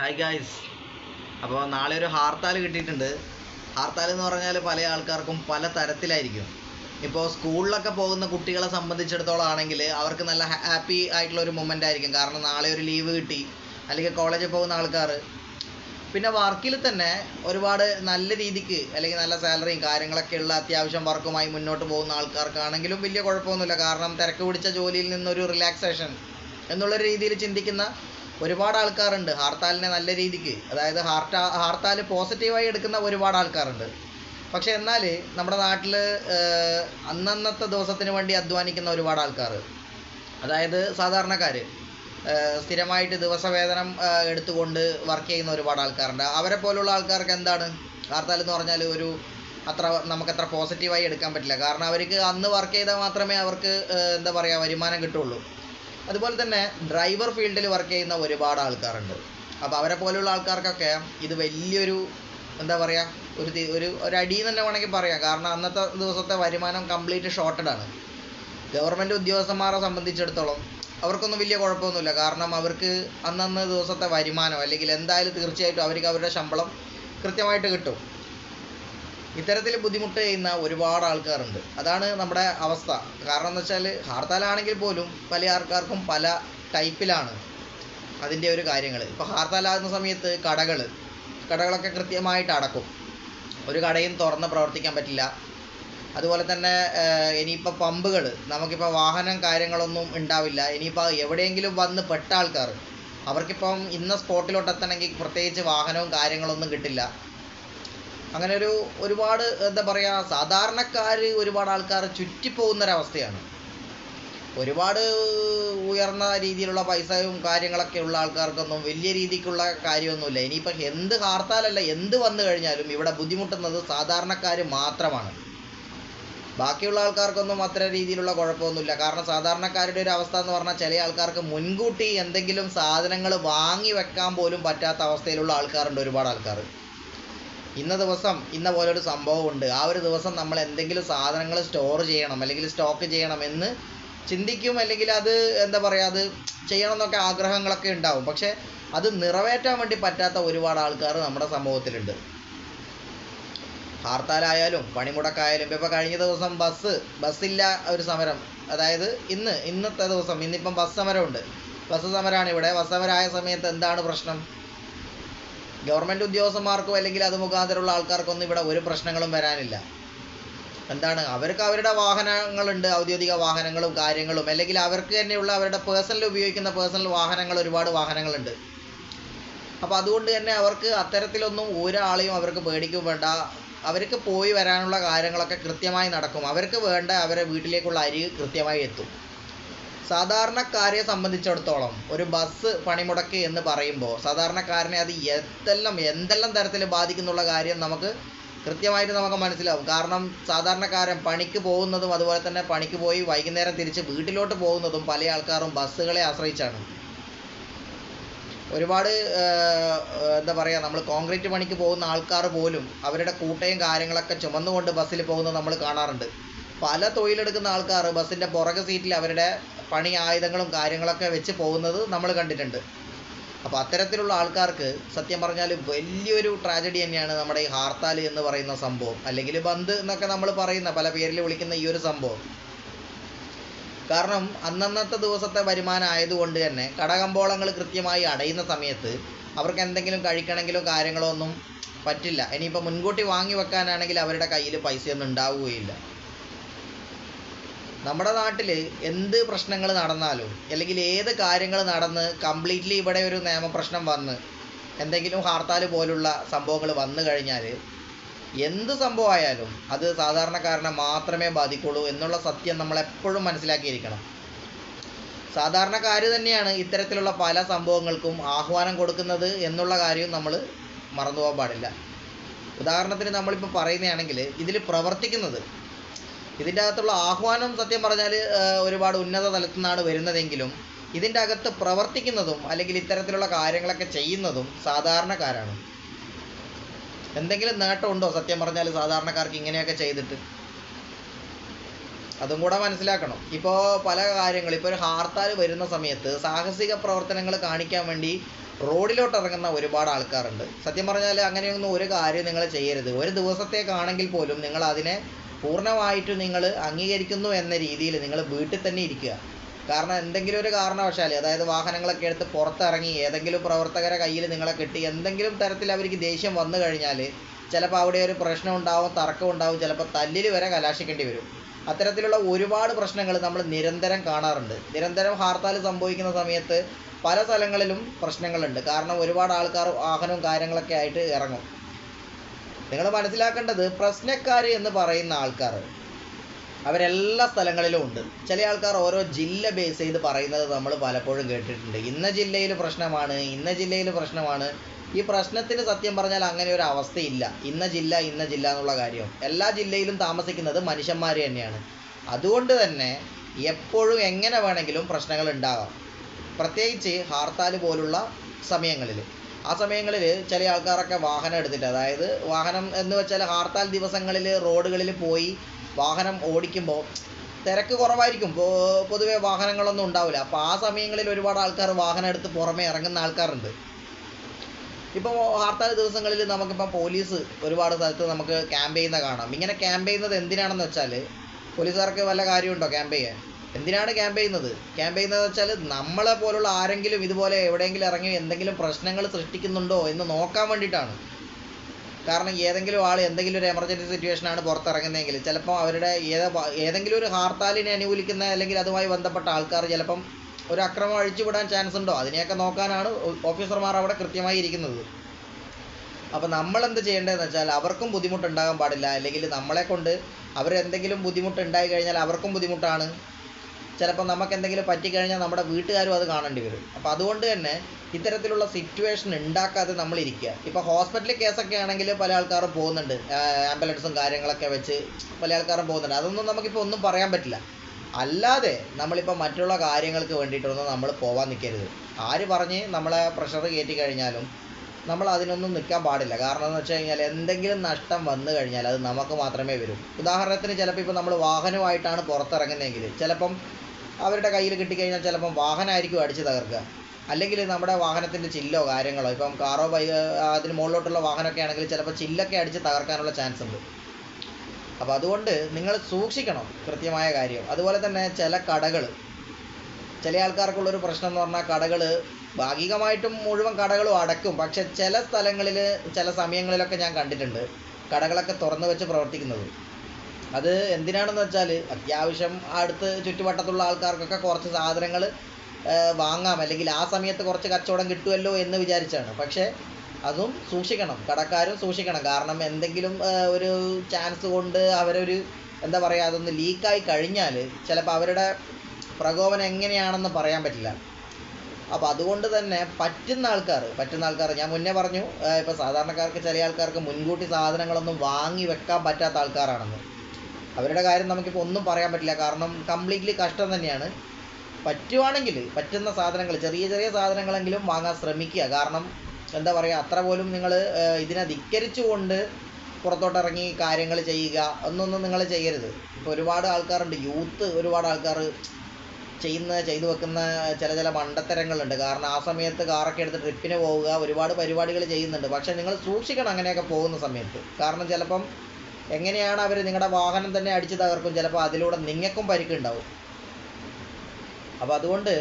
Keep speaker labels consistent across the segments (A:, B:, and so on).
A: Hi guys അപ്പോൾ നാളെ ഒരു ഹർത്താൽ കിട്ടിയിട്ടുണ്ട്. ഹർത്താൽ എന്ന് പറഞ്ഞാൽ പല ആൾക്കാർക്കും പല തരത്തിലായിരിക്കും. ഇപ്പോൾ സ്കൂളിലൊക്കെ പോകുന്ന കുട്ടികളെ സംബന്ധിച്ചിടത്തോളം ആണെങ്കിൽ അവർക്ക് നല്ല ഹാപ്പി ആയിട്ടുള്ള ഒരു മൊമെന്റ് ആയിരിക്കും. കാരണം നാളെ ഒരു ലീവ് കിട്ടി. അല്ലെങ്കിൽ കോളേജിൽ പോകുന്ന ആൾക്കാർ പിന്നെ വർക്കിൽ തന്നെ ഒരുപാട് നല്ല രീതിക്ക് അല്ലെങ്കിൽ നല്ല സാലറിയും കാര്യങ്ങളൊക്കെ ഉള്ള അത്യാവശ്യം വർക്കുമായി മുന്നോട്ട് പോകുന്ന ആൾക്കാർക്കാണെങ്കിലും വലിയ കുഴപ്പമൊന്നുമില്ല. കാരണം തിരക്ക് പിടിച്ച ജോലിയിൽ നിന്നൊരു റിലാക്സേഷൻ എന്നുള്ള രീതിയിൽ ചിന്തിക്കുന്ന ഒരുപാട് ആൾക്കാരുണ്ട്. ഹർത്താലിനെ നല്ല രീതിക്ക്. അതായത് ഹാർട്ടാ ഹർത്താൽ പോസിറ്റീവായി എടുക്കുന്ന ഒരുപാട് ആൾക്കാരുണ്ട്. പക്ഷെ എന്നാൽ നമ്മുടെ നാട്ടിൽ അന്നന്നത്തെ ദിവസത്തിന് വേണ്ടി അധ്വാനിക്കുന്ന ഒരുപാട് ആൾക്കാർ അതായത് സാധാരണക്കാർ സ്ഥിരമായിട്ട് ദിവസവേതനം എടുത്തുകൊണ്ട് വർക്ക് ചെയ്യുന്ന ഒരുപാട് ആൾക്കാരുണ്ട്. അവരെ പോലുള്ള ആൾക്കാർക്ക് എന്താണ്? ഹർത്താൽ എന്ന് പറഞ്ഞാൽ ഒരു അത്ര നമുക്കത്ര പോസിറ്റീവായി എടുക്കാൻ പറ്റില്ല. കാരണം അവർക്ക് അന്ന് വർക്ക് ചെയ്താൽ മാത്രമേ അവർക്ക് എന്താ പറയുക വരുമാനം കിട്ടുള്ളൂ. അതുപോലെ തന്നെ ഡ്രൈവർ ഫീൽഡിൽ വർക്ക് ചെയ്യുന്ന ഒരുപാട് ആൾക്കാരുണ്ട്. അപ്പോൾ അവരെ പോലെയുള്ള ആൾക്കാർക്കൊക്കെ ഇത് വലിയൊരു എന്താ പറയുക ഒരു ഒരു ഒരു അടി തന്നെ വേണമെങ്കിൽ പറയാം. കാരണം അന്നത്തെ ദിവസത്തെ വരുമാനം കംപ്ലീറ്റ് ഷോർട്ടഡ് ആണ്. ഗവൺമെന്റ് ഉദ്യോഗസ്ഥന്മാരെ സംബന്ധിച്ചിടത്തോളം അവർക്കൊന്നും വലിയ കുഴപ്പമൊന്നുമില്ല. കാരണം അവർക്ക് അന്നന്ന് ദിവസത്തെ വരുമാനം അല്ലെങ്കിൽ എന്തായാലും തീർച്ചയായിട്ടും അവർക്ക് അവരുടെ ശമ്പളം കൃത്യമായിട്ട് കിട്ടും. ഇത്തരത്തിൽ ബുദ്ധിമുട്ട് ചെയ്യുന്ന ഒരുപാട് ആൾക്കാരുണ്ട്. അതാണ് നമ്മുടെ അവസ്ഥ. കാരണം എന്ന് വെച്ചാൽ ഹർത്താലാണെങ്കിൽ പോലും പല ആൾക്കാർക്കും പല ടൈപ്പിലാണ് അതിന്റെ ഒരു കാര്യങ്ങൾ ഇപ്പോൾ ഹർത്താലാകുന്ന സമയത്ത് കടകൾ കടകളൊക്കെ കൃത്യമായിട്ട് അടക്കും. ഒരു കടയും തുറന്ന് പ്രവർത്തിക്കാൻ പറ്റില്ല. അതുപോലെ തന്നെ ഇനിയിപ്പോൾ പമ്പുകൾ നമുക്കിപ്പോൾ വാഹനം കാര്യങ്ങളൊന്നും ഉണ്ടാവില്ല. ഇനിയിപ്പോൾ എവിടെയെങ്കിലും വന്ന് പെട്ട ആൾക്കാർ അവർക്കിപ്പം ഇന്ന സ്പോട്ടിലോട്ട് എത്തണമെങ്കിൽ പ്രത്യേകിച്ച് വാഹനവും കാര്യങ്ങളൊന്നും കിട്ടില്ല. അങ്ങനെ ഒരു ഒരുപാട് എന്താ പറയുക സാധാരണക്കാർ ഒരുപാട് ആൾക്കാർ ചുറ്റിപ്പോകുന്നൊരവസ്ഥയാണ്. ഒരുപാട് ഉയർന്ന രീതിയിലുള്ള പൈസയും കാര്യങ്ങളൊക്കെ ഉള്ള ആൾക്കാർക്കൊന്നും വലിയ രീതിക്കുള്ള കാര്യമൊന്നുമില്ല. ഇനിയിപ്പോൾ എന്ത് ഹർത്താലല്ല എന്ത് വന്നു കഴിഞ്ഞാലും ഇവിടെ ബുദ്ധിമുട്ടുന്നത് സാധാരണക്കാർ മാത്രമാണ്. ബാക്കിയുള്ള ആൾക്കാർക്കൊന്നും അത്ര രീതിയിലുള്ള കുഴപ്പമൊന്നുമില്ല. കാരണം സാധാരണക്കാരുടെ ഒരു അവസ്ഥ എന്ന് പറഞ്ഞാൽ ചില ആൾക്കാർക്ക് മുൻകൂട്ടി എന്തെങ്കിലും സാധനങ്ങൾ വാങ്ങി വെക്കാൻ പോലും പറ്റാത്ത അവസ്ഥയിലുള്ള ആൾക്കാരുണ്ട് ഒരുപാട് ആൾക്കാർ. ഇന്ന ദിവസം ഇന്ന പോലൊരു സംഭവമുണ്ട്. ആ ഒരു ദിവസം നമ്മൾ എന്തെങ്കിലും സാധനങ്ങൾ സ്റ്റോർ ചെയ്യണം അല്ലെങ്കിൽ സ്റ്റോക്ക് ചെയ്യണം എന്ന് ചിന്തിക്കും അല്ലെങ്കിൽ അത് എന്താ പറയുക അത് ചെയ്യണം എന്നൊക്കെ ആഗ്രഹങ്ങളൊക്കെ ഉണ്ടാവും. പക്ഷേ അത് നിറവേറ്റാൻ വേണ്ടി പറ്റാത്ത ഒരുപാട് ആൾക്കാർ നമ്മുടെ സമൂഹത്തിലുണ്ട്. ഹർത്താലായാലും പണിമുടക്കായാലും ഇപ്പോൾ കഴിഞ്ഞ ദിവസം ബസ് ബസ്സില്ല ഒരു സമരം. അതായത് ഇന്ന് ഇന്നത്തെ ദിവസം ഇന്നിപ്പം ബസ് സമരമുണ്ട്. ബസ് സമരമാണ് ഇവിടെ. ബസ് സമരമായ സമയത്ത് എന്താണ് പ്രശ്നം? ഗവൺമെന്റ് ഉദ്യോഗസ്ഥന്മാർക്കോ അല്ലെങ്കിൽ അത് മുഖാന്തരമുള്ള ആൾക്കാർക്കൊന്നും ഇവിടെ ഒരു പ്രശ്നങ്ങളും വരാനില്ല. എന്താണ്? അവർക്ക് അവരുടെ വാഹനങ്ങളുണ്ട് ഔദ്യോഗിക വാഹനങ്ങളും കാര്യങ്ങളും. അല്ലെങ്കിൽ അവർക്ക് തന്നെയുള്ള അവരുടെ പേഴ്സണൽ ഉപയോഗിക്കുന്ന പേഴ്സണൽ വാഹനങ്ങൾ ഒരുപാട് വാഹനങ്ങളുണ്ട്. അപ്പോൾ അതുകൊണ്ട് തന്നെ അവർക്ക് അത്തരത്തിലൊന്നും ഒരാളെയും അവർക്ക് പേടിക്കും വേണ്ട. അവർക്ക് പോയി വരാനുള്ള കാര്യങ്ങളൊക്കെ കൃത്യമായി നടക്കും. അവർക്ക് വേണ്ട അവരെ വീട്ടിലേക്കുള്ള അരി കൃത്യമായി എത്തും. സാധാരണക്കാരെ സംബന്ധിച്ചിടത്തോളം ഒരു ബസ് പണിമുടക്ക് എന്ന് പറയുമ്പോൾ സാധാരണക്കാരനെ അത് എന്തെല്ലാം എന്തെല്ലാം തരത്തിൽ ബാധിക്കുന്നുള്ള കാര്യം നമുക്ക് കൃത്യമായിട്ട് നമുക്ക് മനസ്സിലാവും. കാരണം സാധാരണക്കാരൻ പണിക്ക് പോകുന്നതും അതുപോലെ തന്നെ പണിക്ക് പോയി വൈകുന്നേരം തിരിച്ച് വീട്ടിലോട്ട് പോകുന്നതും പല ആൾക്കാരും ബസ്സുകളെ ആശ്രയിച്ചാണ്. ഒരുപാട് എന്താ പറയുക നമ്മൾ കോൺക്രീറ്റ് പണിക്ക് പോകുന്ന ആൾക്കാർ പോലും അവരുടെ കൂട്ടയും കാര്യങ്ങളൊക്കെ ചുമന്നുകൊണ്ട് ബസ്സിൽ പോകുന്നത് നമ്മൾ കാണാറുണ്ട്. പല തൊഴിലെടുക്കുന്ന ആൾക്കാർ ബസ്സിന്റെ പുറകെ സീറ്റിൽ അവരുടെ പണി ആയുധങ്ങളും കാര്യങ്ങളൊക്കെ വെച്ച് പോകുന്നത് നമ്മൾ കണ്ടിട്ടുണ്ട്. അപ്പോൾ അത്തരത്തിലുള്ള ആൾക്കാർക്ക് സത്യം പറഞ്ഞാൽ വലിയൊരു ട്രാജഡി തന്നെയാണ് നമ്മുടെ ഈ ഹാർത്താൽ എന്ന് പറയുന്ന സംഭവം. അല്ലെങ്കിൽ ബന്ദ് എന്നൊക്കെ നമ്മൾ പറയുന്ന പല പേരിൽ വിളിക്കുന്ന ഈ ഒരു സംഭവം. കാരണം അന്നന്നത്തെ ദിവസത്തെ വരുമാനം ആയതുകൊണ്ട് തന്നെ കടകമ്പോളങ്ങൾ കൃത്യമായി അടയുന്ന സമയത്ത് അവർക്ക് എന്തെങ്കിലും കഴിക്കണമെങ്കിലോ കാര്യങ്ങളോ ഒന്നും പറ്റില്ല. ഇനിയിപ്പോൾ മുൻകൂട്ടി വാങ്ങി വെക്കാനാണെങ്കിൽ അവരുടെ കയ്യിൽ പൈസയൊന്നും ഉണ്ടാവുകയില്ല. നമ്മുടെ നാട്ടിൽ എന്ത് പ്രശ്നങ്ങൾ നടന്നാലും അല്ലെങ്കിൽ ഏത് കാര്യങ്ങൾ നടന്ന് കംപ്ലീറ്റ്ലി ഇവിടെ ഒരു നിയമപ്രശ്നം വന്ന് എന്തെങ്കിലും ഹർത്താൽ പോലുള്ള സംഭവങ്ങൾ വന്നു കഴിഞ്ഞാൽ എന്ത് സംഭവമായാലും അത് സാധാരണക്കാരനെ മാത്രമേ ബാധിക്കുള്ളൂ എന്നുള്ള സത്യം നമ്മൾ എപ്പോഴും മനസ്സിലാക്കിയിരിക്കണം. സാധാരണക്കാർ തന്നെയാണ് ഇത്തരത്തിലുള്ള പല സംഭവങ്ങൾക്കും ആഹ്വാനം കൊടുക്കുന്നത് എന്നുള്ള കാര്യവും നമ്മൾ മറന്നുപോകാൻ പാടില്ല. ഉദാഹരണത്തിന് നമ്മളിപ്പോൾ പറയുന്നതാണെങ്കിൽ ഇതിൽ പ്രവർത്തിക്കുന്നത് ഇതിന്റെ അകത്തുള്ള ആഹ്വാനം സത്യം പറഞ്ഞാൽ ഒരുപാട് ഉന്നത തലത്തിൽ നിന്നാണ് വരുന്നതെങ്കിലും ഇതിന്റെ അകത്ത് പ്രവർത്തിക്കുന്നതും അല്ലെങ്കിൽ ഇത്തരത്തിലുള്ള കാര്യങ്ങളൊക്കെ ചെയ്യുന്നതും സാധാരണക്കാരാണ്. എന്തെങ്കിലും നേട്ടമുണ്ടോ സത്യം പറഞ്ഞാൽ സാധാരണക്കാർക്ക് ഇങ്ങനെയൊക്കെ ചെയ്തിട്ട്? അതും കൂടെ മനസ്സിലാക്കണം. ഇപ്പോൾ പല കാര്യങ്ങൾ ഇപ്പോൾ ഒരു ഹർത്താൽ വരുന്ന സമയത്ത് സാഹസിക പ്രവർത്തനങ്ങൾ കാണിക്കാൻ വേണ്ടി റോഡിലോട്ട് ഇറങ്ങുന്ന ഒരുപാട് ആൾക്കാരുണ്ട്. സത്യം പറഞ്ഞാൽ അങ്ങനെയൊന്നും ഒരു കാര്യം നിങ്ങൾ ചെയ്യരുത്. ഒരു ദിവസത്തേക്കാണെങ്കിൽ പോലും നിങ്ങൾ അതിനെ പൂർണമായിട്ട് നിങ്ങൾ അംഗീകരിക്കുന്നു എന്ന രീതിയിൽ നിങ്ങൾ വീട്ടിൽ തന്നെ ഇരിക്കുക. കാരണം എന്തെങ്കിലും ഒരു കാരണവശാൽ അതായത് വാഹനങ്ങളൊക്കെ എടുത്ത് പുറത്തിറങ്ങി ഏതെങ്കിലും പ്രവർത്തകരെ കയ്യിൽ നിങ്ങളെ കിട്ടി എന്തെങ്കിലും തരത്തിൽ അവർക്ക് ദേഷ്യം വന്നു കഴിഞ്ഞാൽ ചിലപ്പോൾ അവിടെ ഒരു പ്രശ്നം ഉണ്ടാവും തർക്കം ഉണ്ടാവും ചിലപ്പോൾ തല്ലിൽ വരെ കലാശിക്കേണ്ടി വരും. അത്തരത്തിലുള്ള ഒരുപാട് പ്രശ്നങ്ങൾ നമ്മൾ നിരന്തരം കാണാറുണ്ട്. നിരന്തരം ഹർത്താൽ സംഭവിക്കുന്ന സമയത്ത് പല സ്ഥലങ്ങളിലും പ്രശ്നങ്ങളുണ്ട്. കാരണം ഒരുപാട് ആൾക്കാർ വാഹനവും കാര്യങ്ങളൊക്കെ ആയിട്ട് ഇറങ്ങും. നിങ്ങൾ മനസ്സിലാക്കേണ്ടത് പ്രശ്നക്കാർ എന്ന് പറയുന്ന ആൾക്കാർ. അവരെല്ലാ സ്ഥലങ്ങളിലും ഉണ്ട്. ചില ആൾക്കാർ ഓരോ ജില്ല ബേസ് ചെയ്ത് പറയുന്നത് നമ്മൾ പലപ്പോഴും കേട്ടിട്ടുണ്ട്. ഇന്ന ജില്ലയിൽ പ്രശ്നമാണ് ഇന്ന ജില്ലയിൽ പ്രശ്നമാണ്. ഈ പ്രശ്നത്തിന് സത്യം പറഞ്ഞാൽ അങ്ങനെ ഒരു അവസ്ഥയില്ല. ഇന്ന ജില്ല ഇന്ന ജില്ല എന്നുള്ള കാര്യം. എല്ലാ ജില്ലയിലും താമസിക്കുന്നത് മനുഷ്യന്മാർ തന്നെയാണ്. അതുകൊണ്ട് തന്നെ എപ്പോഴും എങ്ങനെ വേണമെങ്കിലും പ്രശ്നങ്ങൾ ഉണ്ടാകാം. പ്രത്യേകിച്ച് ഹർത്താൽ പോലുള്ള സമയങ്ങളിൽ ആ സമയങ്ങളിൽ ചില ആൾക്കാരൊക്കെ വാഹനം എടുത്തിട്ട് അതായത് വാഹനം എന്ന് വെച്ചാൽ ഹർത്താൽ ദിവസങ്ങളിൽ റോഡുകളിൽ പോയി വാഹനം ഓടിക്കുമ്പോൾ തിരക്ക് കുറവായിരിക്കും. പൊതുവേ വാഹനങ്ങളൊന്നും ഉണ്ടാവില്ല അപ്പോൾ ആ സമയങ്ങളിൽ ഒരുപാട് ആൾക്കാർ വാഹനം എടുത്ത് പുറമേ ഇറങ്ങുന്ന ആൾക്കാരുണ്ട്. ഇപ്പോൾ ഹർത്താൽ ദിവസങ്ങളിൽ നമുക്കിപ്പോൾ പോലീസ് ഒരുപാട് സ്ഥലത്ത് നമുക്ക് ക്യാമ്പ് ചെയ്യുന്ന കാണാം. ഇങ്ങനെ ക്യാമ്പ് ചെയ്യുന്നത് എന്തിനാണെന്ന് വെച്ചാൽ പോലീസുകാർക്ക് വല്ല കാര്യമുണ്ടോ ക്യാമ്പ് ചെയ്യാൻ? എന്തിനാണ് ക്യാമ്പ് ചെയ്യുന്നത്? ക്യാമ്പ് ചെയ്യുന്നത് വെച്ചാൽ നമ്മളെ പോലുള്ള ആരെങ്കിലും ഇതുപോലെ എവിടെയെങ്കിലും ഇറങ്ങി എന്തെങ്കിലും പ്രശ്നങ്ങൾ സൃഷ്ടിക്കുന്നുണ്ടോ എന്ന് നോക്കാൻ വേണ്ടിയിട്ടാണ്. കാരണം ഏതെങ്കിലും ആൾ എന്തെങ്കിലും ഒരു എമർജൻസി സിറ്റുവേഷനാണ് പുറത്തിറങ്ങുന്നതെങ്കിൽ ചിലപ്പോൾ അവരുടെ ഏത ഏതെങ്കിലും ഒരു ഹാർത്താലിനെ അനുകൂലിക്കുന്ന അല്ലെങ്കിൽ അതുമായി ബന്ധപ്പെട്ട ആൾക്കാർ ചിലപ്പം ഒരു അക്രമം അഴിച്ചുവിടാൻ ചാൻസ് ഉണ്ടോ? അതിനെയൊക്കെ നോക്കാനാണ് ഓഫീസർമാർ അവിടെ കൃത്യമായി ഇരിക്കുന്നത്. അപ്പോൾ നമ്മൾ എന്ത് ചെയ്യേണ്ടതെന്ന് വെച്ചാൽ അവർക്കും ബുദ്ധിമുട്ടുണ്ടാകാൻ പാടില്ല. അല്ലെങ്കിൽ നമ്മളെ കൊണ്ട് അവരെന്തെങ്കിലും ബുദ്ധിമുട്ട് ഉണ്ടായി കഴിഞ്ഞാൽ അവർക്കും ബുദ്ധിമുട്ടാണ്. ചിലപ്പോൾ നമുക്ക് എന്തെങ്കിലും പറ്റിക്കഴിഞ്ഞാൽ നമ്മുടെ വീട്ടുകാരും അത് കാണേണ്ടി വരും. അപ്പോൾ അതുകൊണ്ട് തന്നെ ഇത്തരത്തിലുള്ള സിറ്റുവേഷൻ ഉണ്ടാക്കാതെ നമ്മൾ ഇരിക്കുക ഇപ്പോൾ ഹോസ്പിറ്റലിൽ കേസൊക്കെ ആണെങ്കിൽ പല ആൾക്കാരും പോകുന്നുണ്ട്. ആംബുലൻസും കാര്യങ്ങളൊക്കെ വെച്ച് പല ആൾക്കാരും പോകുന്നുണ്ട്. അതൊന്നും നമുക്കിപ്പോൾ ഒന്നും പറയാൻ പറ്റില്ല. അല്ലാതെ നമ്മളിപ്പോൾ മറ്റുള്ള കാര്യങ്ങൾക്ക് വേണ്ടിയിട്ടൊന്നും നമ്മൾ പോവാൻ നിൽക്കരുത് ആര് പറഞ്ഞ് നമ്മളെ പ്രഷർ കയറ്റി കഴിഞ്ഞാലും നമ്മൾ അതിനൊന്നും നിൽക്കാൻ പാടില്ല. കാരണം എന്ന് വെച്ച് കഴിഞ്ഞാൽ എന്തെങ്കിലും നഷ്ടം വന്നു കഴിഞ്ഞാൽ അത് നമുക്ക് മാത്രമേ വരൂ. ഉദാഹരണത്തിന് ചിലപ്പോൾ ഇപ്പോൾ നമ്മൾ വാഹനമായിട്ടാണ് പുറത്തിറങ്ങുന്നതെങ്കിൽ ചിലപ്പം അവരുടെ കയ്യിൽ കിട്ടിക്കഴിഞ്ഞാൽ ചിലപ്പം വാഹനമായിരിക്കും അടിച്ച് തകർക്കുക. അല്ലെങ്കിൽ നമ്മുടെ വാഹനത്തിന്റെ ചില്ലോ കാര്യങ്ങളോ ഇപ്പം കാറോ ബൈ അതിന് മുകളിലോട്ടുള്ള വാഹനമൊക്കെ ആണെങ്കിൽ ചിലപ്പോൾ ചില്ലൊക്കെ അടിച്ച് തകർക്കാനുള്ള ചാൻസ് ഉണ്ട്. അപ്പോൾ അതുകൊണ്ട് നിങ്ങൾ സൂക്ഷിക്കണം കൃത്യമായ കാര്യം. അതുപോലെ തന്നെ ചില കടകൾ ചില ആൾക്കാർക്കുള്ളൊരു പ്രശ്നം എന്ന് പറഞ്ഞാൽ കടകൾ ഭാഗികമായിട്ടും മുഴുവൻ കടകളും അടക്കും പക്ഷെ ചില സ്ഥലങ്ങളിൽ ചില സമയങ്ങളിലൊക്കെ ഞാൻ കണ്ടിട്ടുണ്ട് കടകളൊക്കെ തുറന്നു വെച്ച് പ്രവർത്തിക്കുന്നത്. അത് എന്തിനാണെന്ന് വെച്ചാൽ അത്യാവശ്യം അടുത്ത് ചുറ്റുവട്ടത്തുള്ള ആൾക്കാർക്കൊക്കെ കുറച്ച് സാധനങ്ങൾ വാങ്ങാം. അല്ലെങ്കിൽ ആ സമയത്ത് കുറച്ച് കച്ചവടം കിട്ടുമല്ലോ എന്ന് വിചാരിച്ചാണ്. പക്ഷേ അതും സൂക്ഷിക്കണം. കടക്കാരും സൂക്ഷിക്കണം. കാരണം എന്തെങ്കിലും ഒരു ചാൻസ് കൊണ്ട് അവരൊരു എന്താ പറയുക അതൊന്ന് ലീക്കായി കഴിഞ്ഞാൽ ചിലപ്പോൾ അവരുടെ പ്രകോപനം എങ്ങനെയാണെന്ന് പറയാൻ പറ്റില്ല. അപ്പോൾ അതുകൊണ്ട് തന്നെ പറ്റുന്ന ആൾക്കാർ പറ്റുന്ന ആൾക്കാർ ഞാൻ മുന്നേ പറഞ്ഞു ഇപ്പോൾ സാധാരണക്കാർക്ക് ചില ആൾക്കാർക്ക് മുൻകൂട്ടി സാധനങ്ങളൊന്നും വാങ്ങി വെക്കാൻ പറ്റാത്ത ആൾക്കാരാണെന്ന്. അവരുടെ കാര്യം നമുക്കിപ്പോൾ ഒന്നും പറയാൻ പറ്റില്ല. കാരണം കംപ്ലീറ്റ്ലി കഷ്ടം തന്നെയാണ്. പറ്റുവാണെങ്കിൽ പറ്റുന്ന സാധനങ്ങൾ ചെറിയ ചെറിയ സാധനങ്ങളെങ്കിലും വാങ്ങാൻ ശ്രമിക്കുക. കാരണം എന്താ പറയുക അത്ര പോലും നിങ്ങൾ ഇതിനെ ധിക്കരിച്ചുകൊണ്ട് പുറത്തോട്ടിറങ്ങി കാര്യങ്ങൾ ചെയ്യുക ഒന്നൊന്നും നിങ്ങൾ ചെയ്യരുത്. ഇപ്പോൾ ഒരുപാട് ആൾക്കാരുണ്ട്. യൂത്ത് ഒരുപാട് ആൾക്കാർ ചെയ്യുന്ന ചെയ്തു വെക്കുന്ന ചില ചില മണ്ടത്തരങ്ങളുണ്ട്. കാരണം ആ സമയത്ത് കാറൊക്കെ എടുത്ത് ട്രിപ്പിന് പോവുക ഒരുപാട് പരിപാടികൾ ചെയ്യുന്നുണ്ട്. പക്ഷേ നിങ്ങൾ സൂക്ഷിക്കണം അങ്ങനെയൊക്കെ പോകുന്ന സമയത്ത്. കാരണം ചിലപ്പം എങ്ങനെയാണ് അവർ നിങ്ങളുടെ വാഹനം തന്നെ അടിച്ച് തകർക്കും? ചിലപ്പോൾ അതിലൂടെ നിങ്ങൾക്കും പരിക്കുണ്ടാവും അപ്പോൾ അതുകൊണ്ട്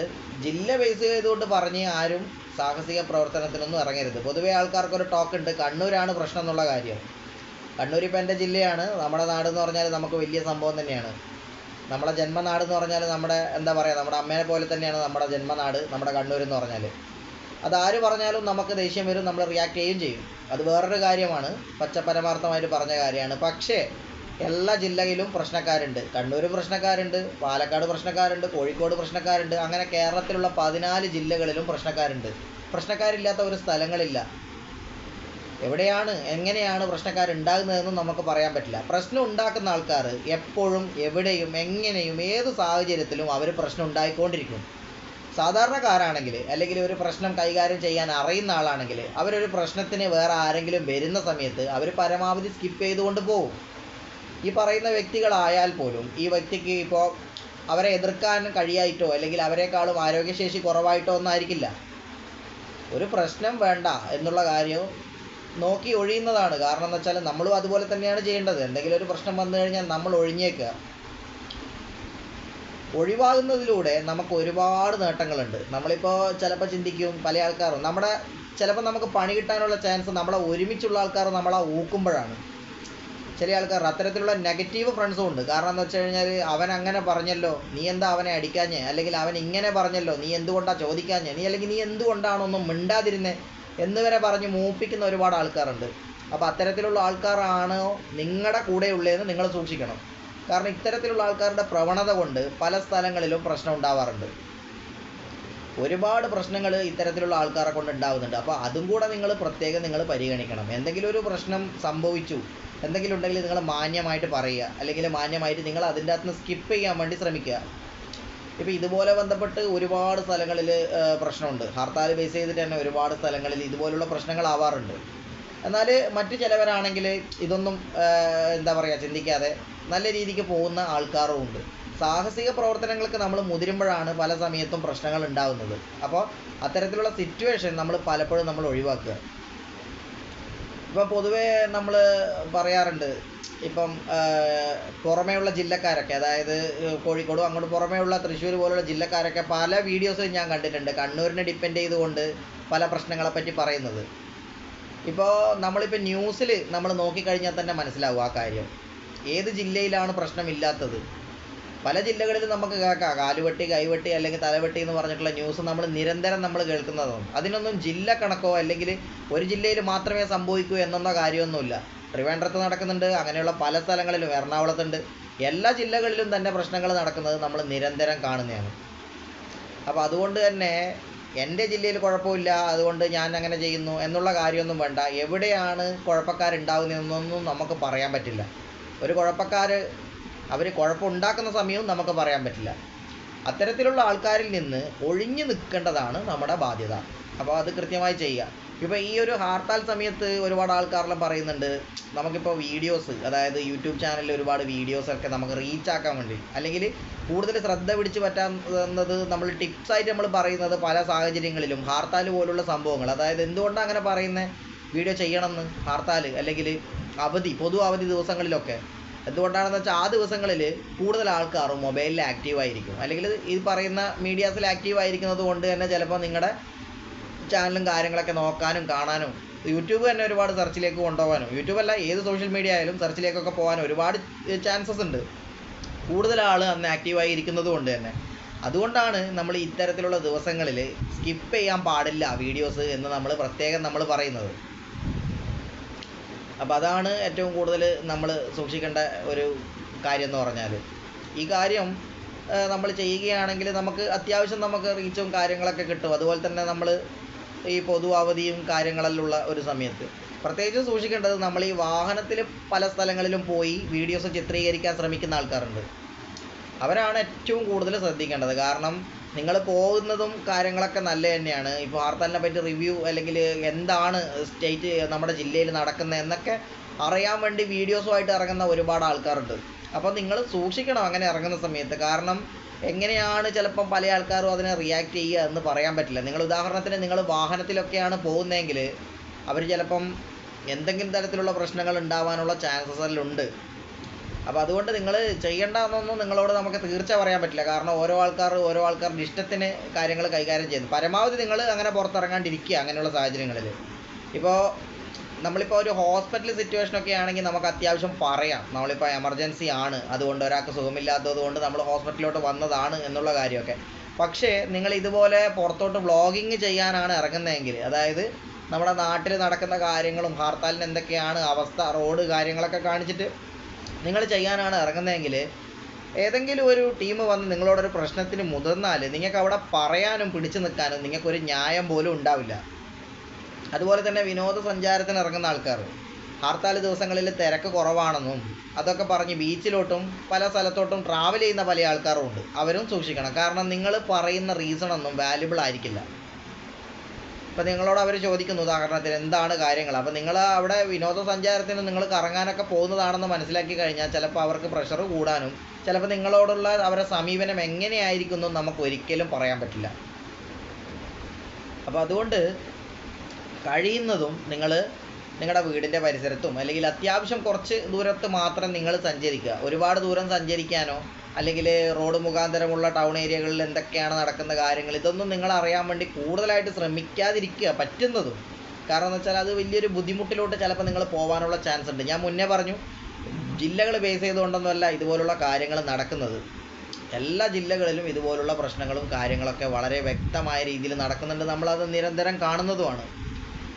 A: ജില്ല ബേസ് ചെയ്തുകൊണ്ട് പറഞ്ഞ് ആരും സാഹസിക പ്രവർത്തനത്തിനൊന്നും ഇറങ്ങരുത്. പൊതുവേ ആൾക്കാർക്കൊരു ടോക്ക് ഉണ്ട്. കണ്ണൂരാണ് പ്രശ്നം എന്നുള്ള കാര്യം. കണ്ണൂർ ഇപ്പം എന്റെ ജില്ലയാണ്. നമ്മുടെ നാട് എന്ന് പറഞ്ഞാൽ നമുക്ക് വലിയ സംഭവം തന്നെയാണ്. നമ്മുടെ ജന്മനാട് എന്ന് പറഞ്ഞാൽ നമ്മുടെ എന്താ പറയുക നമ്മുടെ അമ്മേനെ പോലെ തന്നെയാണ് നമ്മുടെ ജന്മനാട് നമ്മുടെ കണ്ണൂർ എന്ന് പറഞ്ഞാൽ അതാര് പറഞ്ഞാലും നമുക്ക് ദേഷ്യം വരും നമ്മൾ റിയാക്ട് ചെയ്യുകയും ചെയ്യും. അത് വേറൊരു കാര്യമാണ്. പച്ച പരമാർത്ഥമായിട്ട് പറഞ്ഞ കാര്യമാണ്. പക്ഷേ എല്ലാ ജില്ലയിലും പ്രശ്നക്കാരുണ്ട്. കണ്ണൂർ പ്രശ്നക്കാരുണ്ട് പാലക്കാട് പ്രശ്നക്കാരുണ്ട് കോഴിക്കോട് പ്രശ്നക്കാരുണ്ട് അങ്ങനെ കേരളത്തിലുള്ള പതിനാല് ജില്ലകളിലും പ്രശ്നക്കാരുണ്ട്. പ്രശ്നക്കാരില്ലാത്ത ഒരു സ്ഥലങ്ങളില്ല. എവിടെയാണ് എങ്ങനെയാണ് പ്രശ്നക്കാരുണ്ടാകുന്നതെന്നും നമുക്ക് പറയാൻ പറ്റില്ല. പ്രശ്നം ഉണ്ടാക്കുന്ന ആൾക്കാർ എപ്പോഴും എവിടെയും എങ്ങനെയും ഏത് സാഹചര്യത്തിലും അവർ പ്രശ്നം ഉണ്ടായിക്കൊണ്ടിരിക്കും. സാധാരണക്കാരാണെങ്കിൽ അല്ലെങ്കിൽ ഒരു പ്രശ്നം കൈകാര്യം ചെയ്യാൻ അറിയുന്ന ആളാണെങ്കിൽ അവരൊരു പ്രശ്നത്തിന് വേറെ ആരെങ്കിലും വരുന്ന സമയത്ത് അവർ പരമാവധി സ്കിപ്പ് ചെയ്തുകൊണ്ട് പോകും. ഈ പറയുന്ന വ്യക്തികളായാൽ പോലും ഈ വ്യക്തിക്ക് ഇപ്പോൾ അവരെ എതിർക്കാൻ കഴിയായിട്ടോ അല്ലെങ്കിൽ അവരെക്കാളും ആരോഗ്യശേഷി കുറവായിട്ടോ ഒന്നും ആയിരിക്കില്ല. ഒരു പ്രശ്നം വേണ്ട എന്നുള്ള കാര്യവും നോക്കി ഒഴിയുന്നതാണ്. കാരണം എന്ന് വെച്ചാൽ നമ്മളും അതുപോലെ തന്നെയാണ് ചെയ്യേണ്ടത്. എന്തെങ്കിലും ഒരു പ്രശ്നം വന്നു കഴിഞ്ഞാൽ നമ്മൾ ഒഴിഞ്ഞേക്കുക. ഒഴിവാകുന്നതിലൂടെ നമുക്ക് ഒരുപാട് നേട്ടങ്ങളുണ്ട്. നമ്മളിപ്പോൾ ചിലപ്പോൾ ചിന്തിക്കും പല ആൾക്കാരും. നമ്മുടെ ചിലപ്പോൾ നമുക്ക് പണി കിട്ടാനുള്ള ചാൻസ് നമ്മളെ ഒരുമിച്ചുള്ള ആൾക്കാർ നമ്മളെ ഊക്കുമ്പോഴാണ്. ചില ആൾക്കാർ അത്തരത്തിലുള്ള നെഗറ്റീവ് ഫ്രണ്ട്സും ഉണ്ട്. കാരണം എന്താ വെച്ച് കഴിഞ്ഞാൽ അവൻ അങ്ങനെ പറഞ്ഞല്ലോ നീ എന്താ അവനെ അടിക്കാഞ്ഞേ? അല്ലെങ്കിൽ അവൻ ഇങ്ങനെ പറഞ്ഞല്ലോ നീ എന്തുകൊണ്ടാണ് ചോദിക്കാഞ്ഞേ? നീ അല്ലെങ്കിൽ നീ എന്തുകൊണ്ടാണ് ഒന്നും മിണ്ടാതിരുന്നേ? എന്ന് വരെ പറഞ്ഞ് മൂപ്പിക്കുന്ന ഒരുപാട് ആൾക്കാരുണ്ട്. അപ്പോൾ അത്തരത്തിലുള്ള ആൾക്കാരാണോ നിങ്ങളുടെ കൂടെയുള്ളതെന്ന് നിങ്ങൾ സൂക്ഷിക്കണം. കാരണം ഇത്തരത്തിലുള്ള ആൾക്കാരുടെ പ്രവണത കൊണ്ട് പല സ്ഥലങ്ങളിലും പ്രശ്നം ഉണ്ടാവാറുണ്ട്. ഒരുപാട് പ്രശ്നങ്ങൾ ഇത്തരത്തിലുള്ള ആൾക്കാരെ കൊണ്ട് ഉണ്ടാവുന്നുണ്ട്. അപ്പോൾ അതും കൂടെ നിങ്ങൾ പ്രത്യേകം നിങ്ങൾ പരിഗണിക്കണം. എന്തെങ്കിലും ഒരു പ്രശ്നം സംഭവിച്ചു എന്തെങ്കിലും ഉണ്ടെങ്കിൽ നിങ്ങൾ മാന്യമായിട്ട് പറയുക. അല്ലെങ്കിൽ മാന്യമായിട്ട് നിങ്ങൾ അതിന്റെ അകത്ത് സ്കിപ്പ് ചെയ്യാൻ വേണ്ടി ശ്രമിക്കുക. ഇപ്പോൾ ഇതുപോലെ ബന്ധപ്പെട്ട് ഒരുപാട് സ്ഥലങ്ങളിൽ പ്രശ്നമുണ്ട്. ഹർത്താൽ ബേസ് ചെയ്തിട്ട് തന്നെ ഒരുപാട് സ്ഥലങ്ങളിൽ ഇതുപോലുള്ള പ്രശ്നങ്ങളാവാറുണ്ട് എന്നാൽ മറ്റു ചിലവരാണെങ്കിൽ ഇതൊന്നും എന്താ പറയുക ചിന്തിക്കാതെ നല്ല രീതിക്ക് പോകുന്ന ആൾക്കാരും ഉണ്ട് സാഹസിക പ്രവർത്തനങ്ങൾക്ക് നമ്മൾ മുതിരുമ്പോഴാണ് പല സമയത്തും പ്രശ്നങ്ങൾ ഉണ്ടാകുന്നത്. അപ്പോൾ അത്തരത്തിലുള്ള സിറ്റുവേഷൻ നമ്മൾ പലപ്പോഴും നമ്മൾ ഒഴിവാക്കുക. ഇപ്പം പൊതുവേ നമ്മൾ പറയാറുണ്ട് ഇപ്പം പുറമേയുള്ള ജില്ലക്കാരൊക്കെ അതായത് കോഴിക്കോടും അങ്ങോട്ട് പുറമേയുള്ള തൃശ്ശൂർ പോലുള്ള ജില്ലക്കാരൊക്കെ പല വീഡിയോസും ഞാൻ കണ്ടിട്ടുണ്ട്. കണ്ണൂരിനെ ഡിപ്പെൻഡ് ചെയ്തുകൊണ്ട് പല പ്രശ്നങ്ങളെ പറ്റി പറയുന്നത്. ഇപ്പോൾ നമ്മളിപ്പോൾ ന്യൂസിൽ നമ്മൾ നോക്കിക്കഴിഞ്ഞാൽ തന്നെ മനസ്സിലാവും ആ കാര്യം. ഏത് ജില്ലയിലാണ് പ്രശ്നമില്ലാത്തത്? പല ജില്ലകളിലും നമുക്ക് കേൾക്കാം. കാലുവെട്ടി കൈവെട്ടി അല്ലെങ്കിൽ തലവെട്ടി എന്ന് പറഞ്ഞിട്ടുള്ള ന്യൂസ് നമ്മൾ നിരന്തരം നമ്മൾ കേൾക്കുന്നതാണ്. അതിനൊന്നും ജില്ല കണക്കോ അല്ലെങ്കിൽ ഒരു ജില്ലയിൽ മാത്രമേ സംഭവിക്കൂ എന്നുള്ള കാര്യമൊന്നുമില്ല. ട്രിവാൻഡ്രത്ത് നടക്കുന്നുണ്ട്. അങ്ങനെയുള്ള പല സ്ഥലങ്ങളിലും. എറണാകുളത്തുണ്ട്. എല്ലാ ജില്ലകളിലും തന്നെ പ്രശ്നങ്ങൾ നടക്കുന്നത് നമ്മൾ നിരന്തരം കാണുന്നതാണ്. അപ്പോൾ അതുകൊണ്ട് തന്നെ എന്റെ ജില്ലയിൽ കുഴപ്പമില്ല. അതുകൊണ്ട് ഞാൻ അങ്ങനെ ചെയ്യുന്നു എന്നുള്ള കാര്യമൊന്നും വേണ്ട. എവിടെയാണ് കുഴപ്പക്കാരുണ്ടാകുന്നതെന്നൊന്നും നമുക്ക് പറയാൻ പറ്റില്ല. ഒരു കുഴപ്പക്കാർ അവർ കുഴപ്പമുണ്ടാക്കുന്ന സമയവും നമുക്ക് പറയാൻ പറ്റില്ല. അത്തരത്തിലുള്ള ആൾക്കാരിൽ നിന്ന് ഒഴിഞ്ഞു നിൽക്കേണ്ടതാണ് നമ്മുടെ ബാധ്യത. അപ്പോൾ അത് കൃത്യമായി ചെയ്യുക. ഇപ്പോൾ ഈ ഒരു ഹാർത്താൽ സമയത്ത് ഒരുപാട് ആൾക്കാരെല്ലാം പറയുന്നുണ്ട് നമുക്കിപ്പോൾ വീഡിയോസ് അതായത് യൂട്യൂബ് ചാനലിൽ ഒരുപാട് വീഡിയോസൊക്കെ നമുക്ക് റീച്ച് ആക്കാൻ വേണ്ടി. അല്ലെങ്കിൽ കൂടുതൽ ശ്രദ്ധ പിടിച്ച് പറ്റാവുന്നത് നമ്മൾ ടിപ്സായിട്ട് നമ്മൾ പറയുന്നത് പല സാഹചര്യങ്ങളിലും ഹാർത്താൽ പോലുള്ള സംഭവങ്ങൾ. അതായത് എന്തുകൊണ്ടാണ് അങ്ങനെ പറയുന്നത് വീഡിയോ ചെയ്യണമെന്ന് ഹർത്താൽ അല്ലെങ്കിൽ അവധി പൊതു അവധി ദിവസങ്ങളിലൊക്കെ. എന്തുകൊണ്ടാണെന്ന് വെച്ചാൽ ആ ദിവസങ്ങളിൽ കൂടുതൽ ആൾക്കാരും മൊബൈലിൽ ആക്റ്റീവ് ആയിരിക്കും. അല്ലെങ്കിൽ ഈ പറയുന്ന മീഡിയാസിൽ ആക്റ്റീവ് ആയിരിക്കുന്നത് കൊണ്ട് തന്നെ ചിലപ്പോൾ നിങ്ങളുടെ ചാനലും കാര്യങ്ങളൊക്കെ നോക്കാനും കാണാനും യൂട്യൂബ് തന്നെ ഒരുപാട് സെർച്ചിലേക്ക് കൊണ്ടുപോകാനും യൂട്യൂബ് അല്ല ഏത് സോഷ്യൽ മീഡിയ ആയാലും സെർച്ചിലേക്കൊക്കെ പോകാനും ഒരുപാട് ചാൻസസ് ഉണ്ട്. കൂടുതൽ ആൾ അന്ന് ആക്റ്റീവായി ഇരിക്കുന്നത് കൊണ്ട് തന്നെ. അതുകൊണ്ടാണ് നമ്മൾ ഇത്തരത്തിലുള്ള ദിവസങ്ങളിൽ സ്കിപ്പ് ചെയ്യാൻ പാടില്ല വീഡിയോസ് എന്ന് നമ്മൾ പ്രത്യേകം നമ്മൾ പറയുന്നത്. അപ്പോൾ അതാണ് ഏറ്റവും കൂടുതൽ നമ്മൾ സൂക്ഷിക്കേണ്ട ഒരു കാര്യം എന്ന് പറഞ്ഞാൽ ഈ കാര്യം നമ്മൾ ചെയ്യുകയാണെങ്കിൽ നമുക്ക് അത്യാവശ്യം നമുക്ക് റീച്ചും കാര്യങ്ങളൊക്കെ കിട്ടും. അതുപോലെ തന്നെ നമ്മൾ ഈ പൊതു അവധിയും കാര്യങ്ങളിലുള്ള ഒരു സമയത്ത്. പ്രത്യേകിച്ച് സൂക്ഷിക്കേണ്ടത് നമ്മൾ ഈ വാഹനത്തിൽ പല സ്ഥലങ്ങളിലും പോയി വീഡിയോസ് ചിത്രീകരിക്കാൻ ശ്രമിക്കുന്ന ആൾക്കാരുണ്ട്. അവരാണ് ഏറ്റവും കൂടുതൽ ശ്രദ്ധിക്കേണ്ടത്. കാരണം നിങ്ങൾ പോകുന്നതും കാര്യങ്ങളൊക്കെ നല്ല തന്നെയാണ്. ഇപ്പോൾ വാർത്തനെ പറ്റി റിവ്യൂ അല്ലെങ്കിൽ എന്താണ് സ്റ്റേറ്റ് നമ്മുടെ ജില്ലയിൽ നടക്കുന്നത് എന്നൊക്കെ അറിയാൻ വേണ്ടി വീഡിയോസുമായിട്ട് ഇറങ്ങുന്ന ഒരുപാട് ആൾക്കാരുണ്ട്. അപ്പോൾ നിങ്ങൾ സൂക്ഷിക്കണം അങ്ങനെ ഇറങ്ങുന്ന സമയത്ത്. കാരണം എങ്ങനെയാണ് ചിലപ്പം പല ആൾക്കാരും അതിനെ റിയാക്ട് ചെയ്യുക എന്ന് പറയാൻ പറ്റില്ല. നിങ്ങൾ ഉദാഹരണത്തിന് നിങ്ങൾ വാഹനത്തിലൊക്കെയാണ് പോകുന്നതെങ്കിൽ അവർ ചിലപ്പം എന്തെങ്കിലും തരത്തിലുള്ള പ്രശ്നങ്ങൾ ഉണ്ടാവാനുള്ള ചാൻസസ് എല്ലാം ഉണ്ട് അപ്പോൾ അതുകൊണ്ട് നിങ്ങൾ ചെയ്യേണ്ട എന്നൊന്നും നിങ്ങളോട് നമുക്ക് തീർച്ച പറയാൻ പറ്റില്ല. കാരണം ഓരോ ആൾക്കാർ ഓരോ ആൾക്കാരുടെ ഇഷ്ടത്തിന് കാര്യങ്ങൾ കൈകാര്യം ചെയ്യുന്നു. പരമാവധി നിങ്ങൾ അങ്ങനെ പുറത്തിറങ്ങാണ്ടിരിക്കുക അങ്ങനെയുള്ള സാഹചര്യങ്ങളിൽ ഇപ്പോൾ നമ്മളിപ്പോൾ ഒരു ഹോസ്പിറ്റൽ സിറ്റുവേഷൻ ഒക്കെ ആണെങ്കിൽ നമുക്ക് അത്യാവശ്യം പറയാം. നമ്മളിപ്പോൾ എമർജൻസി ആണ്. അതുകൊണ്ട് ഒരാൾക്ക് സുഖമില്ലാത്തത് കൊണ്ട് നമ്മൾ ഹോസ്പിറ്റലിലോട്ട് വന്നതാണ് എന്നുള്ള കാര്യമൊക്കെ. പക്ഷേ നിങ്ങൾ ഇതുപോലെ പുറത്തോട്ട് വ്ളോഗിങ് ചെയ്യാനാണ് ഇറങ്ങുന്നതെങ്കിൽ അതായത് നമ്മുടെ നാട്ടിൽ നടക്കുന്ന കാര്യങ്ങളും ഹർത്താലിന് എന്തൊക്കെയാണ് അവസ്ഥ റോഡ് കാര്യങ്ങളൊക്കെ കാണിച്ചിട്ട് നിങ്ങൾ ചെയ്യാനാണ് ഇറങ്ങുന്നതെങ്കിൽ ഏതെങ്കിലും ഒരു ടീം വന്ന് നിങ്ങളോടൊരു പ്രശ്നത്തിന് മുതിർന്നാൽ നിങ്ങൾക്ക് അവിടെ പറയാനും പിടിച്ചു നിൽക്കാനും നിങ്ങൾക്കൊരു ന്യായം പോലും ഉണ്ടാവില്ല. അതുപോലെ തന്നെ വിനോദസഞ്ചാരത്തിന് ഇറങ്ങുന്ന ആൾക്കാർ ഹർത്താൽ ദിവസങ്ങളിൽ തിരക്ക് കുറവാണെന്നും അതൊക്കെ പറഞ്ഞ് ബീച്ചിലോട്ടും പല സ്ഥലത്തോട്ടും ട്രാവൽ ചെയ്യുന്ന പല ആൾക്കാരും ഉണ്ട്. അവരും സൂക്ഷിക്കണം. കാരണം നിങ്ങൾ പറയുന്ന റീസണൊന്നും വാല്യുബിൾ ആയിരിക്കില്ല. ഇപ്പം നിങ്ങളോട് അവർ ചോദിക്കുന്നു ഉദാഹരണത്തിന് എന്താണ് കാര്യങ്ങൾ? അപ്പം നിങ്ങൾ അവിടെ വിനോദസഞ്ചാരത്തിന് നിങ്ങൾ കറങ്ങാനൊക്കെ പോകുന്നതാണെന്ന് മനസ്സിലാക്കി കഴിഞ്ഞാൽ ചിലപ്പോൾ അവർക്ക് പ്രഷർ കൂടാനും ചിലപ്പോൾ നിങ്ങളോടുള്ള അവരുടെ സമീപനം എങ്ങനെയായിരിക്കും എന്നും നമുക്ക് ഒരിക്കലും പറയാൻ പറ്റില്ല. അപ്പോൾ അതുകൊണ്ട് കഴിയുന്നതും നിങ്ങൾ നിങ്ങളുടെ വീടിന്റെ പരിസരത്തും അല്ലെങ്കിൽ അത്യാവശ്യം കുറച്ച് ദൂരത്ത് മാത്രം നിങ്ങൾ സഞ്ചരിക്കുക. ഒരുപാട് ദൂരം സഞ്ചരിക്കാനോ അല്ലെങ്കിൽ റോഡ് മുഖാന്തരമുള്ള ടൗൺ ഏരിയകളിൽ എന്തൊക്കെയാണ് നടക്കുന്ന കാര്യങ്ങൾ ഇതൊന്നും നിങ്ങൾ അറിയാൻ വേണ്ടി കൂടുതലായിട്ട് ശ്രമിക്കാതിരിക്കുക പറ്റുന്നതും. കാരണം എന്ന് വെച്ചാൽ അത് വലിയൊരു ബുദ്ധിമുട്ടിലോട്ട് ചിലപ്പോൾ നിങ്ങൾ പോകാനുള്ള ചാൻസ് ഉണ്ട്. ഞാൻ മുന്നേ പറഞ്ഞു ജില്ലകൾ ബേസ് ചെയ്തുകൊണ്ടൊന്നുമല്ല ഇതുപോലുള്ള കാര്യങ്ങൾ നടക്കുന്നത്. എല്ലാ ജില്ലകളിലും ഇതുപോലുള്ള പ്രശ്നങ്ങളും കാര്യങ്ങളൊക്കെ വളരെ വ്യക്തമായ രീതിയിൽ നടക്കുന്നുണ്ട്. നമ്മളത് നിരന്തരം കാണുന്നതുമാണ്.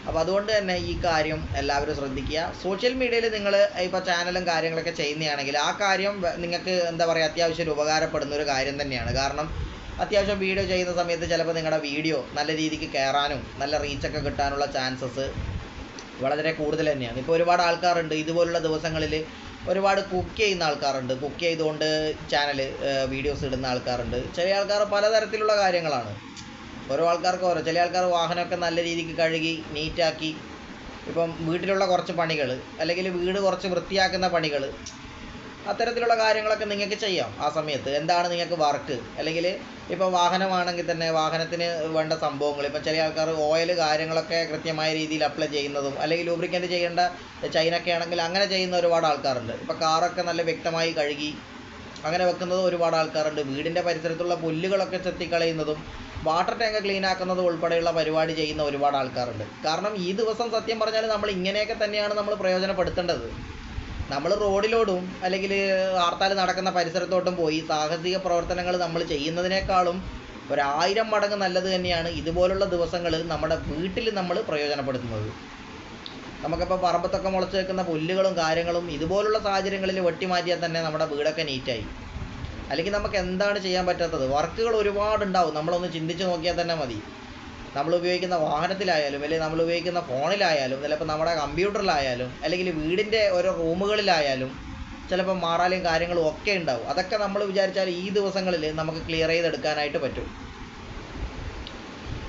A: അപ്പോൾ അതുകൊണ്ട് തന്നെ ഈ കാര്യം എല്ലാവരും ശ്രദ്ധിക്കുക. സോഷ്യൽ മീഡിയയിൽ നിങ്ങൾ ഇപ്പോൾ ചാനലും കാര്യങ്ങളൊക്കെ ചെയ്യുന്നതാണെങ്കിൽ ആ കാര്യം നിങ്ങൾക്ക് എന്താ പറയുക അത്യാവശ്യം ഉപകാരപ്പെടുന്ന ഒരു കാര്യം തന്നെയാണ്. കാരണം അത്യാവശ്യം വീഡിയോ ചെയ്യുന്ന സമയത്ത് ചിലപ്പോൾ നിങ്ങളുടെ വീഡിയോ നല്ല രീതിക്ക് കയറാനും നല്ല റീച്ചൊക്കെ കിട്ടാനുള്ള ചാൻസസ് വളരെ കൂടുതൽ തന്നെയാണ്. ഇപ്പോൾ ഒരുപാട് ആൾക്കാരുണ്ട്. ഇതുപോലുള്ള ദിവസങ്ങളിൽ ഒരുപാട് കുക്ക് ചെയ്യുന്ന ആൾക്കാരുണ്ട്. കുക്ക് ചെയ്തുകൊണ്ട് ചാനൽ വീഡിയോസ് ഇടുന്ന ആൾക്കാരുണ്ട്. ചില ആൾക്കാർ പലതരത്തിലുള്ള കാര്യങ്ങളാണ്. ഓരോ ആൾക്കാർക്ക് ഓരോ. ചില ആൾക്കാർ വാഹനമൊക്കെ നല്ല രീതിക്ക് കഴുകി നീറ്റാക്കി. ഇപ്പം വീട്ടിലുള്ള കുറച്ച് പണികൾ അല്ലെങ്കിൽ വീട് കുറച്ച് വൃത്തിയാക്കുന്ന പണികൾ അത്തരത്തിലുള്ള കാര്യങ്ങളൊക്കെ നിങ്ങൾക്ക് ചെയ്യാം ആ സമയത്ത്. എന്താണ് നിങ്ങൾക്ക് വർക്ക്? അല്ലെങ്കിൽ ഇപ്പം വാഹനമാണെങ്കിൽ തന്നെ വാഹനത്തിന് വേണ്ട സംഭവങ്ങൾ ഇപ്പം ചില ആൾക്കാർ ഓയിൽ കാര്യങ്ങളൊക്കെ കൃത്യമായ രീതിയിൽ അപ്ലൈ ചെയ്യുന്നതും അല്ലെങ്കിൽ ലൂബ്രിക്കന്റ് ചെയ്യേണ്ട ചൈനൊക്കെ ആണെങ്കിൽ അങ്ങനെ ചെയ്യുന്ന ഒരുപാട് ആൾക്കാരുണ്ട്. ഇപ്പോൾ കാറൊക്കെ നല്ല വ്യക്തമായി കഴുകി അങ്ങനെ വെക്കുന്നത് ഒരുപാട് ആൾക്കാരുണ്ട്. വീടിന്റെ പരിസരത്തുള്ള പുല്ലുകളൊക്കെ ചെത്തിക്കളയുന്നതും വാട്ടർ ടാങ്ക് ക്ലീൻ ആക്കുന്നത് ഉൾപ്പെടെയുള്ള പരിപാടി ചെയ്യുന്ന ഒരുപാട് ആൾക്കാരുണ്ട്. കാരണം ഈ ദിവസം സത്യം പറഞ്ഞാൽ നമ്മൾ ഇങ്ങനെയൊക്കെ തന്നെയാണ് നമ്മൾ പ്രയോജനപ്പെടുത്തേണ്ടത്. നമ്മൾ റോഡിലോടും അല്ലെങ്കിൽ ഹർത്താൽ നടക്കുന്ന പരിസരത്തോട്ടും പോയി സാഹസിക പ്രവർത്തനങ്ങൾ നമ്മൾ ചെയ്യുന്നതിനേക്കാളും ഒരായിരം മടങ്ങ് നല്ലത് തന്നെയാണ് ഇതുപോലുള്ള ദിവസങ്ങൾ നമ്മുടെ വീട്ടിൽ നമ്മൾ പ്രയോജനപ്പെടുത്തുന്നത്. നമുക്കിപ്പോൾ പറമ്പത്തൊക്കെ മുളച്ച് വെക്കുന്ന പുല്ലുകളും കാര്യങ്ങളും ഇതുപോലുള്ള സാഹചര്യങ്ങളിൽ വെട്ടിമാറ്റിയാൽ തന്നെ നമ്മുടെ വീടൊക്കെ നീറ്റായി. അല്ലെങ്കിൽ നമുക്ക് എന്താണ് ചെയ്യാൻ പറ്റാത്തത്? വർക്കുകൾ ഒരുപാടുണ്ടാവും. നമ്മളൊന്ന് ചിന്തിച്ച് നോക്കിയാൽ തന്നെ മതി. നമ്മൾ ഉപയോഗിക്കുന്ന വാഹനത്തിലായാലും അല്ലെങ്കിൽ നമ്മൾ ഉപയോഗിക്കുന്ന ഫോണിലായാലും ചിലപ്പോൾ നമ്മുടെ കമ്പ്യൂട്ടറിലായാലും അല്ലെങ്കിൽ വീടിന്റെ ഓരോ റൂമുകളിലായാലും ചിലപ്പോൾ മാറാലും കാര്യങ്ങളും ഒക്കെ ഉണ്ടാവും. അതൊക്കെ നമ്മൾ വിചാരിച്ചാൽ ഈ ദിവസങ്ങളിൽ നമുക്ക് ക്ലിയർ ചെയ്തെടുക്കാനായിട്ട് പറ്റും.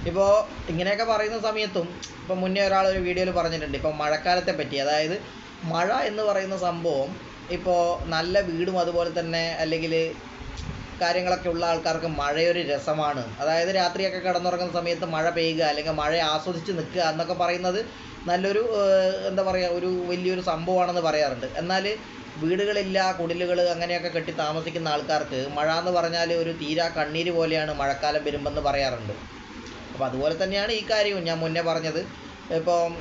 A: ഇപ്പോൾ ഇങ്ങനെയൊക്കെ പറയുന്ന സമയത്തും ഇപ്പം മുന്നേ ഒരാൾ ഒരു വീഡിയോയിൽ പറഞ്ഞിട്ടുണ്ട്. ഇപ്പം മഴക്കാലത്തെ പറ്റി. അതായത് മഴ എന്ന് പറയുന്ന സംഭവം ഇപ്പോൾ നല്ല വീടും അതുപോലെ തന്നെ അല്ലെങ്കിൽ കാര്യങ്ങളൊക്കെ ഉള്ള ആൾക്കാർക്ക് മഴയൊരു രസമാണ്. അതായത് രാത്രിയൊക്കെ കിടന്നുറങ്ങുന്ന സമയത്ത് മഴ പെയ്യുക അല്ലെങ്കിൽ മഴ ആസ്വദിച്ച് നിൽക്കുക എന്നൊക്കെ പറയുന്നത് നല്ലൊരു എന്താ പറയുക ഒരു വലിയൊരു സംഭവമാണെന്ന് പറയാറുണ്ട്. എന്നാൽ വീടുകളില്ല കുടിലുകൾ അങ്ങനെയൊക്കെ കെട്ടി താമസിക്കുന്ന ആൾക്കാർക്ക് മഴ എന്ന് പറഞ്ഞാൽ ഒരു തീരാ കണ്ണീര് പോലെയാണ് മഴക്കാലം വരുമ്പെന്ന് പറയാറുണ്ട്. അപ്പോൾ അതുപോലെ തന്നെയാണ് ഈ കാര്യവും ഞാൻ മുന്നേ പറഞ്ഞത്. ഇപ്പം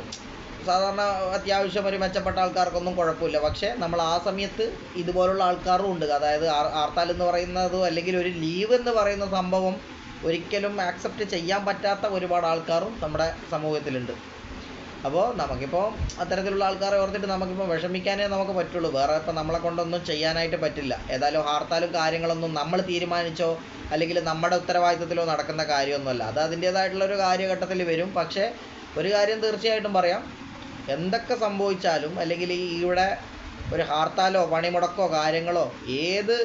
A: സാധാരണ അത്യാവശ്യം ഒരു മെച്ചപ്പെട്ട ആൾക്കാർക്കൊന്നും കുഴപ്പമില്ല. പക്ഷേ നമ്മൾ ആ സമയത്ത് ഇതുപോലുള്ള ആൾക്കാരും ഉണ്ട്. അതായത് ആർത്താൽ എന്ന് പറയുന്നതോ അല്ലെങ്കിൽ ഒരു ലീവ് എന്ന് പറയുന്ന സംഭവം ഒരിക്കലും ആക്സെപ്റ്റ് ചെയ്യാൻ പറ്റാത്ത ഒരുപാട് ആൾക്കാരും നമ്മുടെ സമൂഹത്തിലുണ്ട്. അപ്പോൾ നമുക്കിപ്പോൾ അത്തരത്തിലുള്ള ആൾക്കാരെ ഓർത്തിട്ട് നമുക്കിപ്പോൾ വിഷമിക്കാനേ നമുക്ക് പറ്റുള്ളൂ. വേറെ ഇപ്പം നമ്മളെ കൊണ്ടൊന്നും ചെയ്യാനായിട്ട് പറ്റില്ല. ഏതായാലും ഹർത്താലും കാര്യങ്ങളൊന്നും നമ്മൾ തീരുമാനിച്ചോ അല്ലെങ്കിൽ നമ്മുടെ ഉത്തരവാദിത്തത്തിലോ നടക്കുന്ന കാര്യമൊന്നുമല്ല. അത് അതിന്റേതായിട്ടുള്ള ഒരു കാര്യഘട്ടത്തിൽ വരും. പക്ഷേ ഒരു കാര്യം തീർച്ചയായിട്ടും പറയാം. എന്തൊക്കെ സംഭവിച്ചാലും അല്ലെങ്കിൽ ഈ ഇവിടെ ഒരു ഹർത്താലോ പണിമുടക്കോ കാര്യങ്ങളോ ഏത്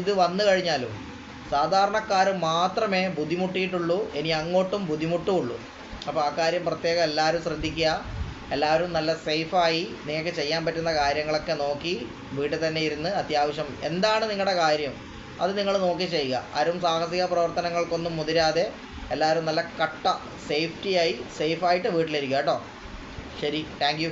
A: ഇത് വന്നു കഴിഞ്ഞാലും സാധാരണക്കാർ മാത്രമേ ബുദ്ധിമുട്ടിയിട്ടുള്ളൂ ഇനി അങ്ങോട്ടും ബുദ്ധിമുട്ടുള്ളൂ. അപ്പോൾ ആ കാര്യം പ്രത്യേകം എല്ലാവരും ശ്രദ്ധിക്കുക. എല്ലാവരും നല്ല സേഫായി നിങ്ങൾക്ക് ചെയ്യാൻ പറ്റുന്ന കാര്യങ്ങളൊക്കെ നോക്കി വീട്ടിൽ തന്നെ ഇരുന്ന് അത്യാവശ്യം എന്താണ് നിങ്ങളുടെ കാര്യം അത് നിങ്ങൾ നോക്കി ചെയ്യുക. ആരും സാഹസിക പ്രവർത്തനങ്ങൾക്കൊന്നും മുതിരാതെ എല്ലാവരും നല്ല കട്ട സേഫ്റ്റിയായി സേഫായിട്ട് വീട്ടിലിരിക്കുക കേട്ടോ. ശരി താങ്ക് യു